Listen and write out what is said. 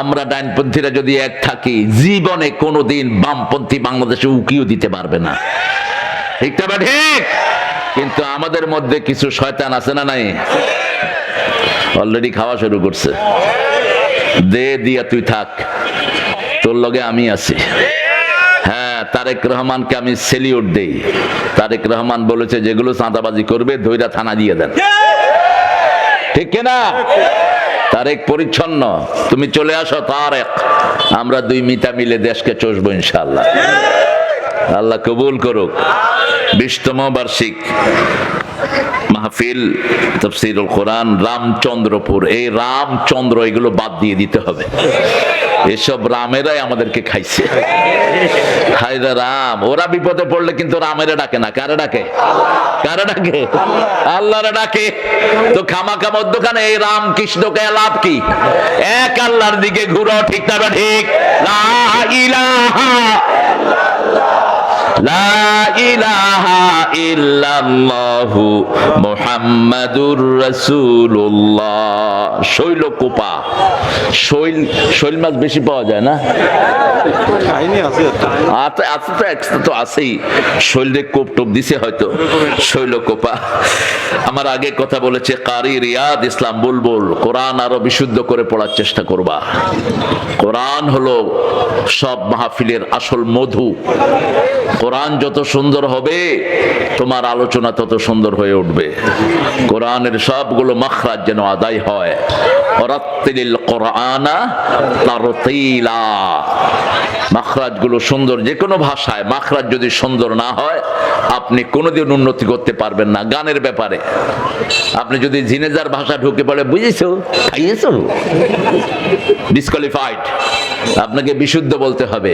আমরা ডাইনপন্থীরা যদি এক থাকি জীবনে কোনোদিন বামপন্থী বাংলাদেশে উকিও দিতে পারবে না। ঠিক তো বা ঠিক? কিন্তু আমাদের মধ্যে কিছু শয়তান আছে না নাই? অলরেডি খাওয়া শুরু করছে। দে দিয়া তুই থাক। তোর লগে আমি আছি। হ্যাঁ তারেক রহমানকে আমি সেলিউট দেই। তারেক রহমান বলেছে যেগুলো চাঁদাবাজি করবে ধৈরা থানা দিয়ে দেন। ঠিক কিনা? তারেক পরিচ্ছন্ন। তুমি চলে আসো তারেক। আমরা দুই মিতা মিলে দেশকে চষবো ইনশাল্লাহ আল্লাহ কবুল করুক। বিশতম বার্ষিক। মাহফিল, তফসিরুল কোরআন, রামচন্দ্রপুর, এই রামচন্দ্র এগুলো বাদ দিয়ে দিতে হবে। এসব রামেরাই আমাদেরকে খাইছে। হায়রা রাম, ওরা বিপদে পড়লে কিন্তু রামেরা ডাকে না। কারে ডাকে? কারে ডাকে? আল্লাহরে ডাকে। তো খামাখা মধ্যখানে এই রাম কৃষ্ণকে লাভ কি? এক আল্লাহর দিকে ঘুরো ঠিক না ঠিক? লা ইলাহা লা ইলাহা ইল্লাল্লাহু মুহাম্মাদুর রাসূলুল্লাহ। শৈল কোপা। শৈল শৈল মাছ বেশি পাওয়া যায় না? আছে তো আছেই। শৈলে কোপ টোপ দিছে হয়তো। শৈল কোপা। আমার আগে কথা বলেছে কারি রিয়াদ ইসলাম বুলবুল। কোরআন আরও বিশুদ্ধ করে পড়ার চেষ্টা করবা। কোরআন হলো সব মাহফিলের আসল মধু। কোরআন যত সুন্দর হবে, তোমার আলোচনা তত সুন্দর হয়ে উঠবে। কোরআনের সবগুলো মাখরাজ যেন আদায় হয়। অরাত্তিলিল কোরআনা তারতিলা। মাখরাজগুলো সুন্দর যে কোনো ভাষায় মাখরাজ যদি সুন্দর না হয়, আপনি কোনোদিন উন্নতি করতে পারবেন না গানের ব্যাপারে। আপনি যদি জিনেজার ভাষা ঢুকে পড়ে, বুঝেছ? খাইয়েছো? ডিসকোয়ালিফাইড আপনাকে বিশুদ্ধ বলতে হবে।